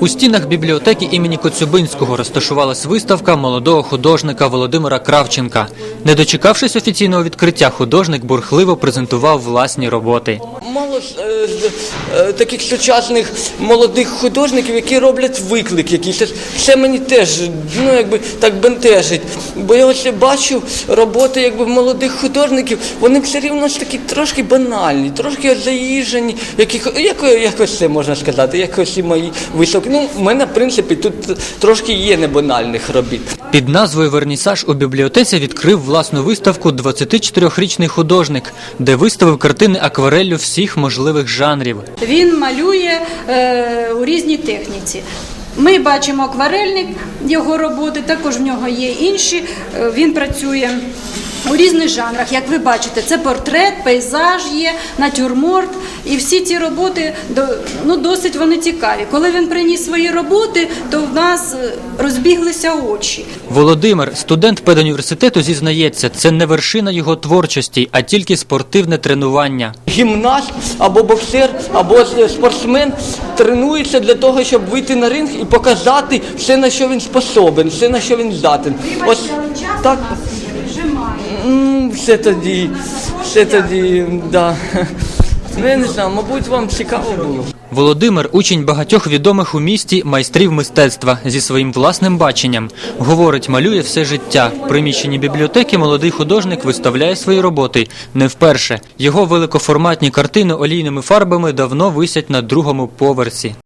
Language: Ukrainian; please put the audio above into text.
У стінах бібліотеки імені Коцюбинського розташувалась виставка молодого художника Володимира Кравченка. Не дочекавшись офіційного відкриття, художник бурхливо презентував власні роботи. Мало е, е, таких сучасних молодих художників, які роблять виклик якийсь. Це мені теж ну, якби, так бентежить. Бо я ось бачу роботи якби, молодих художників, вони все рівно ж таки трошки банальні, трошки заїжджені, яких, як, якось це можна сказати, якось і мої високі. Ну, в мене, в принципі, тут трошки є небанальних робіт. Під назвою Вернісаж у бібліотеці відкрив власну виставку 24-річний художник, де виставив картини аквареллю всіх можливих жанрів. Він малює е, у різній техніці. Ми бачимо акварельник його роботи, також в нього є інші. Е, Він працює у різних жанрах. Як ви бачите, це портрет, пейзаж є, натюрморт. І всі ці роботи до- ну, досить вони цікаві. Коли він приніс свої роботи, то в нас е, розбіглися очі. Володимир, студент педуніверситету, зізнається, це не вершина його творчості, а тільки спортивне тренування. гімнаст або боксер, або е, спортсмен тренується для того, щоб вийти на ринг і показати все, на що він способен, все, на що він здатен. Ось так. М, Все тоді, все тоді, да. Ну, я не знаю, мабуть, вам цікаво було. Володимир учень багатьох відомих у місті майстрів мистецтва зі своїм власним баченням. Говорить, малює все життя. В приміщенні бібліотеки молодий художник виставляє свої роботи не вперше. Його великоформатні картини олійними фарбами давно висять на другому поверсі.